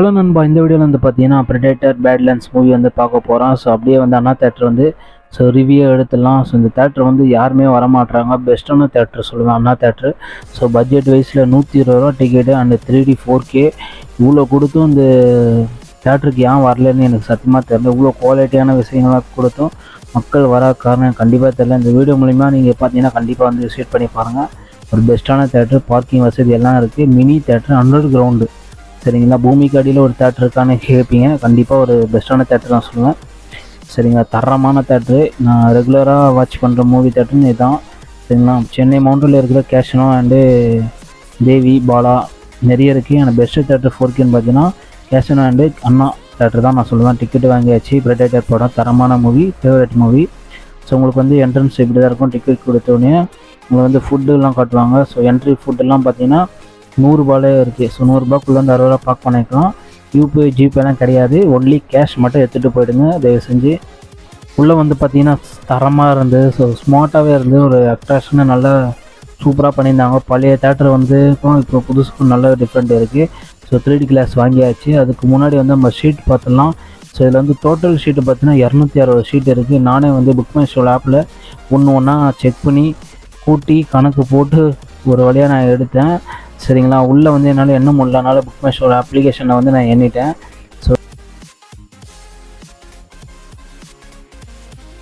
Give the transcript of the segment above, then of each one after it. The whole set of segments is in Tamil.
ஹலோ நண்பா இந்த வீடியோவில் வந்து பார்த்தீங்கன்னா ப்ரெடேட்டர் பேட்லேண்ட்ஸ் மூவி வந்து பார்க்க போகிறோம் ஸோ அப்படியே வந்து அண்ணா தேட்டர் வந்து ஸோ ரிவ்யூ எடுத்துடலாம். ஸோ இந்த தேட்டர் வந்து யாருமே வரமாட்றாங்க. பெஸ்ட்டான தேட்டர் சொல்லுவேன் அண்ணா தேட்டர் ஸோ பட்ஜெட் வைஸில் நூற்றி இருபது ரூபா ticket and three D four K இவ்வளோ கொடுத்தும் இந்த தேட்டருக்கு ஏன் வரலன்னு எனக்கு சத்தியமாக தெரியல. இவ்வளோ குவாலிட்டியான விஷயங்களாக கொடுத்தும் மக்கள் வர காரணம் கண்டிப்பாக தெரில இந்த வீடியோ மூலிமா நீங்கள் பார்த்தீங்கன்னா கண்டிப்பாக வந்து விசிட் பண்ணி பாருங்கள் ஒரு பெஸ்ட்டான தேட்டர் பார்க்கிங் வசதி எல்லாம் இருக்குது மினி தேட்டர் அண்டர் கிரவுண்டு சரிங்களா? பூமிக்கு அடியில் ஒரு தேட்டர் இருக்கான்னு கேட்பீங்க கண்டிப்பாக ஒரு பெஸ்ட்டான தேட்டர் தான் சொல்லுவேன். சரிங்களா? தரமான தேட்ரு நான் ரெகுலராக வாட்ச் பண்ணுற மூவி தேட்டர்னு இதுதான் சரிங்களா? சென்னை மவுண்டில் இருக்கிற கேஷனோ அண்டு தேவி பாலா நிறைய இருக்குது எனக்கு பெஸ்ட்டு தேட்டர் ஃபோர்கேன்னு பார்த்தீங்கன்னா கேஷனோ அண்டு அண்ணா தேட்டர் தான் நான் சொல்லுவேன். டிக்கெட் வாங்கியாச்சு. பிரெடேட்டர் படம் தரமான மூவி ஃபேவரட் மூவி ஸோ உங்களுக்கு வந்து என்ட்ரன்ஸ் இப்படி தான் இருக்கும். டிக்கெட் கொடுத்தோடனே உங்களுக்கு வந்து ஃபுட்டுலாம் காட்டுவாங்க. ஸோ என்ட்ரி ஃபுட்டெல்லாம் பார்த்தீங்கன்னா நூறுரூபாலே இருக்குது ஸோ நூறுரூபாக்குள்ளே வந்து அறுபது ரூபா பார்க் பண்ணிக்கலாம். யூபிஐ ஜிபேலாம் கிடையாது. ஒன்லி கேஷ் மட்டும் எடுத்துகிட்டு போயிடுங்க. தயவு செஞ்சு. உள்ளே வந்து பார்த்தீங்கன்னா தரமாக இருந்து ஸோ ஸ்மார்ட்டாகவே இருந்து ஒரு அட்ராக்ஷனாக நல்லா சூப்பராக பண்ணியிருந்தாங்க. பழைய தேட்டர் வந்து இப்போ புதுசுக்கும் நல்ல டிஃப்ரெண்ட் இருக்குது ஸோ த்ரீ டி கிளாஸ் வாங்கியாச்சு. அதுக்கு முன்னாடி வந்து நம்ம ஷீட் பார்த்துடலாம். ஸோ இதில் வந்து டோட்டல் ஷீட்டு பார்த்தீங்கன்னா இரநூத்தி அறுபது ஷீட் இருக்குது நானே வந்து புக் மை ஷோ ஆப்பில் ஒன்று ஒன்றா செக் பண்ணி கூட்டி கணக்கு போட்டு ஒரு வழியாக நான் எடுத்தேன். சரிங்களா? உள்ளே வந்து என்னால் எண்ண முடியலனால புக் மை அப்ளிகேஷனை வந்து நான் எண்ணிட்டேன். ஸோ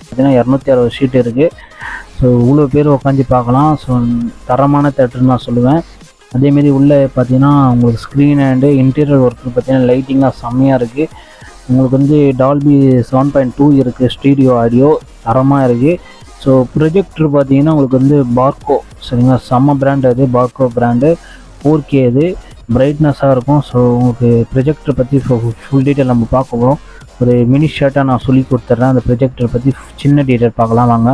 பார்த்தீங்கன்னா இரநூத்தி அறுபது ஷீட் இருக்குது ஸோ இவ்வளோ பேர் உட்காந்து பார்க்கலாம். ஸோ தரமான தேட்டர்னு நான் சொல்லுவேன். அதேமாரி உள்ளே பார்த்தீங்கன்னா உங்களுக்கு ஸ்க்ரீன் அண்டு இன்டீரியர் ஒர்க்கு பார்த்தீங்கன்னா லைட்டிங்லாம் செம்மையாக இருக்குது உங்களுக்கு வந்து டால்பி செவன் பாயிண்ட் டூ இருக்குது ஸ்டீடியோ ஆடியோ தரமாக இருக்குது ஸோ ப்ரொஜெக்டர் பார்த்தீங்கன்னா உங்களுக்கு வந்து பார்க்கோ சரிங்களா? செம்ம பிராண்ட் அது பார்க்கோ பிராண்டு ஃபோர் கே இது பிரைட்னஸாக இருக்கும். ஸோ உங்களுக்கு ப்ரொஜெக்டரை பற்றி ஃபுல் டீட்டெயில் நம்ம பார்க்க போகிறோம் ஒரு மினி ஷர்ட்டாக நான் சொல்லி கொடுத்துட்றேன் அந்த ப்ரொஜெக்டரை பற்றி சின்ன டீட்டெயில் பார்க்கலாம் வாங்க.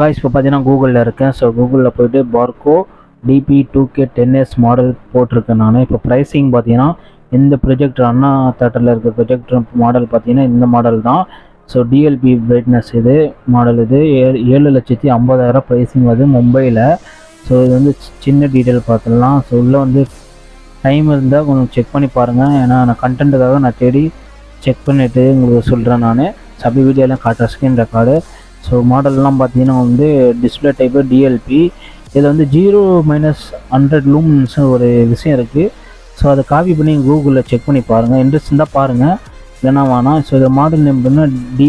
காய்ஸ் இப்போ பார்த்தீங்கன்னா கூகுளில் இருக்கேன். ஸோ கூகுளில் போயிட்டு Barco DP two K ten S model போட்டிருக்கேன் நான். இப்போ ப்ரைஸிங் பார்த்தீங்கன்னா இந்த ப்ரொஜெக்டர் அண்ணா தேட்டரில் இருக்கிற ப்ரொஜெக்டர் மாடல் பார்த்தீங்கன்னா இந்த மாடல் தான். ஸோ டிஎல்பி பிரைட்னஸ் இது மாடல் இது. ஏழு லட்சத்தி ஐம்பதாயிரம் ப்ரைஸிங் வருது மும்பையில் ஸோ இது வந்து சின்ன டீட்டெயில் பார்த்துடலாம். ஸோ உள்ளே வந்து டைம் இருந்தால் கொஞ்சம் செக் பண்ணி பாருங்கள் ஏன்னா நான் கண்டென்ட்டுக்காக நான் தேடி செக் பண்ணிவிட்டு உங்களுக்கு சொல்கிறேன் நான். சபி வீடியோலாம் காட்டுற ஸ்க்ரீன் ரெக்கார்டு ஸோ மாடல்லாம் பார்த்தீங்கன்னா வந்து டிஸ்பிளே டைப்பு டிஎல்பி இதில் வந்து ஜீரோ மைனஸ் ஹண்ட்ரட் லூம்ஸ் ஒரு விஷயம் இருக்குது ஸோ அதை காப்பி பண்ணி கூகுளில் செக் பண்ணி பாருங்கள் இன்ட்ரெஸ்ட் இருந்தால் பாருங்கள் இல்லைனா வேணாம். ஸோ இந்த மாடல் நேம் பார்த்தீங்கன்னா D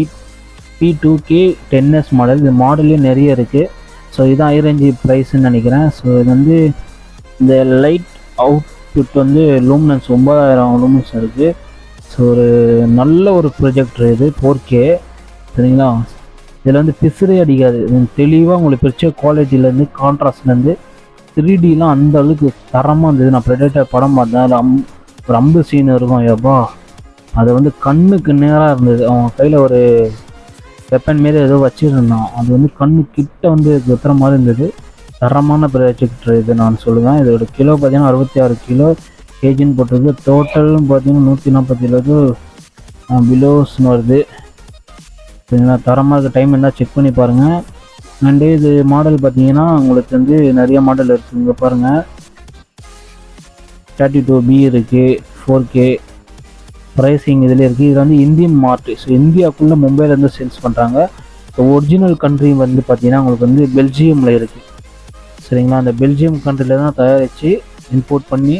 P two K ten S model இந்த மாடல்லே நிறைய இருக்குது ஸோ இதுதான் ஐரேஞ்சி ப்ரைஸ்ன்னு நினைக்கிறேன். ஸோ இது வந்து இந்த லைட் அவுட்புட் வந்து லூமினன்ஸ் ஒம்பதாயிரம் லூமினன்ஸ் இருக்குது ஸோ ஒரு நல்ல ஒரு ப்ரொஜெக்டர் இது ஃபோர் கே சரிங்களா? இதில் வந்து பிசுறே அடிக்காது. தெளிவாக உங்களுக்கு பிடிச்ச குவாலிட்டிலேருந்து கான்ட்ராஸ்ட்லேருந்து த்ரீ டிலாம் அந்த அளவுக்கு தரமாக இருந்தது. நான் ப்ரெடேட்டர் படம் பார்த்தேன். அதில் அம் ஒரு அம்பு சீன் இருக்கும் எப்பா அது வந்து கண்ணுக்கு நேராக இருந்தது. அவன் கையில் ஒரு வெப்பன் மாரி ஏதோ வச்சுருந்தான் அது வந்து கண்ணு கிட்ட வந்து குத்துற மாதிரி இருந்தது. தரமான ப்ரொஜெக்டர் இது நான் சொல்லுவேன். இதோட கிலோ பார்த்தீங்கன்னா அறுபத்தி ஆறு கிலோ கேஜின்னு போட்டிருக்கு. டோட்டலும் பார்த்தீங்கன்னா நூற்றி நாற்பத்தி பிலோஸ்னு வருது. சரிங்களா? தரமாக இருக்க டைம் என்ன செக் பண்ணி பாருங்கள் அண்டு இது மாடல் பார்த்தீங்கன்னா உங்களுக்கு வந்து நிறைய மாடல் இருக்குது இங்கே பாருங்கள் தேர்ட்டி டூ பி இருக்குது ஃபோர் கே ப்ரைஸிங் இதில் இருக்குது இது வந்து இந்தியன் மார்ட் ஸோ இந்தியாவுக்குள்ளே மும்பையிலேருந்து சேல்ஸ் பண்ணுறாங்க ஸோ ஒரிஜினல் கண்ட்ரி வந்து பார்த்திங்கன்னா உங்களுக்கு வந்து பெல்ஜியமில் இருக்குது சரிங்களா? அந்த பெல்ஜியம் கண்ட்ரியில் தான் தயாரித்து இம்போர்ட் பண்ணி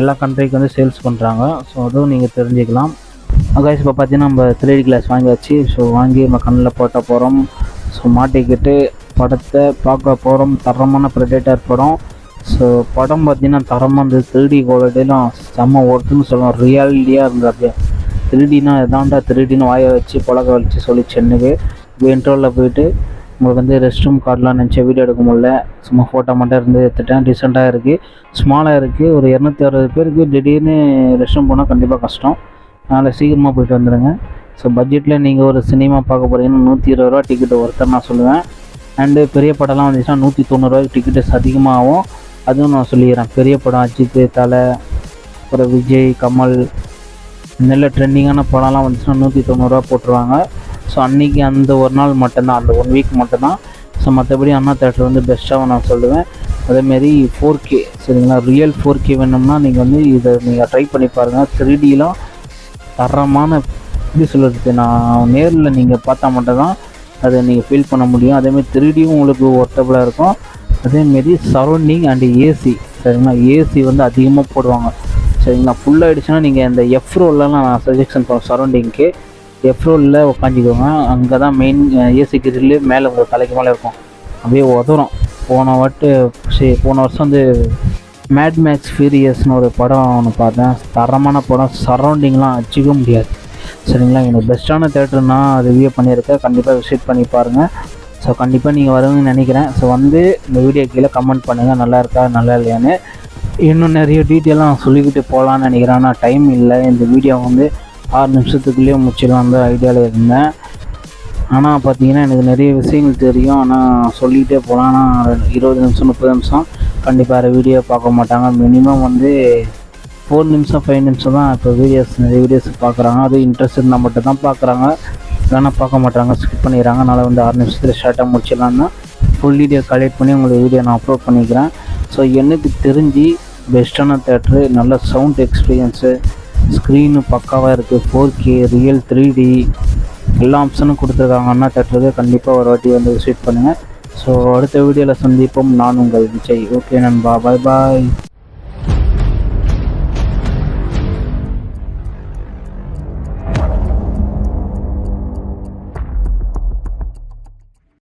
எல்லா கண்ட்ரிக்கு வந்து சேல்ஸ் பண்ணுறாங்க ஸோ அதுவும் நீங்கள் தெரிஞ்சுக்கலாம். கைஸ் இப்போ பார்த்தீங்கன்னா நம்ம த்ரீ கிளாஸ் வாங்கியாச்சு. ஸோ வாங்கி நம்ம கண்ணில் போட்ட போகிறோம் ஸோ மாட்டிக்கிட்டு படத்தை பார்க்க போகிறோம் தரமான ப்ரெடேட்டர் படம். ஸோ படம் பார்த்தீங்கன்னா தரமாக இருந்தது. த்ரீடி குவாலிட்டிலாம் செம்ம ஒர்க்குன்னு சொல்லுவோம் ரியாலிட்டியாக இருந்தது த்ரீடினா இதாண்டா த்ரீடின்னு வாயை வச்சு பழக வச்சு சொல்லி சென்னுக்கு. இப்போ இன்டர்வலில் போயிட்டு உங்களுக்கு வந்து ரெஸ்ட் ரூம் கார்டெலாம் நினச்சி வீடியோ எடுக்க முடியல. சும்மா ஃபோட்டோ மட்டும் இருந்து எடுத்துட்டேன். டீசெண்டாக இருக்குது ஸ்மாலாக இருக்குது ஒரு இரநூத்தி அறுபது பேருக்கு திடீர்னு ரெஸ்ட் ரூம் போனால் கண்டிப்பாக கஷ்டம். அதனால் சீக்கிரமாக போயிட்டு வந்துடுங்க ஸோ பட்ஜெட்டில் நீங்கள் ஒரு சினிமா பார்க்க போகிறீங்கன்னா நூற்றி இருபது ரூபா டிக்கெட் ஒருத்தர் நான் சொல்லுவேன். அண்டு பெரிய படம்லாம் வந்துச்சுன்னா நூற்றி தொண்ணூறுரூவாய்க்கு டிக்கெட்ஸ் அதிகமாகும். அதுவும் நான் சொல்லிடுறேன் பெரிய படம் அஜித் தலை அப்புறம் விஜய் கமல் நல்ல ட்ரெண்டிங்கான படம்லாம் வந்துச்சுன்னா நூற்றி தொண்ணூறுரூவா போட்டுருவாங்க. ஸோ அன்றைக்கி அந்த ஒரு நாள் மட்டும்தான் அந்த ஒன் வீக் மட்டும்தான். ஸோ மற்றபடி அண்ணா தேட்டர் வந்து பெஸ்ட்டாக நான் சொல்லுவேன். அதேமாரி ஃபோர் கே சரிங்களா? ரியல் ஃபோர் கே வேணும்னா நீங்கள் வந்து இதை நீங்கள் ட்ரை பண்ணி பாருங்கள் த்ரீடிலாம் தரமான எப்படி சொல்கிறது நான் நேரில் நீங்கள் பார்த்தா மட்டும்தான் அதை நீங்கள் ஃபீல் பண்ண முடியும். அதேமாதிரி த்ரீடியும் உங்களுக்கு ஒர்த்தபுளாக இருக்கும். அதேமாரி சரௌண்டிங் அண்டு ஏசி சரிங்களா? ஏசி வந்து அதிகமாக போடுவாங்க. சரிங்களா? ஃபுல் ஆகிடுச்சுன்னா நீங்கள் இந்த எஃப் ரோல்லாம் நான் சஜெக்ஷன் பண்ணுவேன் சரௌண்டிங்க்கு எஃப் ரோலில் உட்காந்துக்கோங்க அங்கே தான் மெயின் ஏசி கிரில்லு மேலே உங்கள் தலைக்கு மேலே இருக்கும். அப்படியே உதறும். போன வாட்டு சரி போன வருஷம் வந்து மேட் மேக்ஸ் ஃபீரியஸ்னு ஒரு படம் ஒன்று பார்த்தேன். தரமான படம். சரௌண்டிங்லாம் அடிச்சிக்க முடியாது. சரிங்களா? எனக்கு பெஸ்ட்டான தேட்டர்னால் ரிவ்யூ பண்ணியிருக்கேன். கண்டிப்பாக விசிட் பண்ணி பாருங்கள் ஸோ கண்டிப்பாக நீங்கள் வருவீங்கன்னு நினைக்கிறேன். ஸோ வந்து இந்த வீடியோ கீழே கமெண்ட் பண்ணுங்கள் நல்லா இருக்கா? நல்லா இல்லையான்னு. இன்னும் நிறைய டீட்டெயிலாக நான் சொல்லிக்கிட்டு போகலான்னு நினைக்கிறேன். ஆனால் டைம் இல்லை. இந்த வீடியோ வந்து ஆறு நிமிஷத்துக்குள்ளேயே முடிச்சிடலாம் அந்த ஐடியாவில் இருந்தேன். ஆனால் பார்த்தீங்கன்னா எனக்கு நிறைய விஷயங்கள் தெரியும். ஆனால் சொல்லிகிட்டே போகலாம் ஆனால் இருபது நிமிஷம் முப்பது நிமிஷம் கண்டிப்பாக வீடியோ பார்க்க மாட்டாங்க. மினிமம் வந்து ஃபோர் நிமிஷம் ஃபைவ் நிமிஷம் தான் இப்போ வீடியோஸ் நிறைய வீடியோஸ் பார்க்குறாங்க. அது இன்ட்ரெஸ்ட் இருந்தால் மட்டும் தான் பார்க்குறாங்க. இல்லைன்னா பார்க்க மாட்டாங்க ஸ்கிப் பண்ணிடுறாங்க அதனால் வந்து ஆறு நிமிஷத்தில் ஷார்ட்டாக முடிச்சிடலான்னா ஃபுல் வீடியோ கலெக்ட் பண்ணி உங்களுக்கு வீடியோ நான் அப்லோட் பண்ணிக்கிறேன். ஸோ எனக்கு தெரிஞ்சு பெஸ்ட்டான தேட்ரு நல்ல சவுண்ட் எக்ஸ்பீரியன்ஸு ஸ்க்ரீனு பக்காவாக இருக்குது four K real three D எல்லா ஆப்ஷனும் கொடுத்துருக்காங்கன்னா தேட்டருக்கு கண்டிப்பாக ஒரு வாட்டி வந்து விசிட் பண்ணுங்கள் ஸோ அடுத்த வீடியோவில் சந்திப்போம். நான் உங்கள் விஜய். ஓகே நண்பா. பாய் பாய்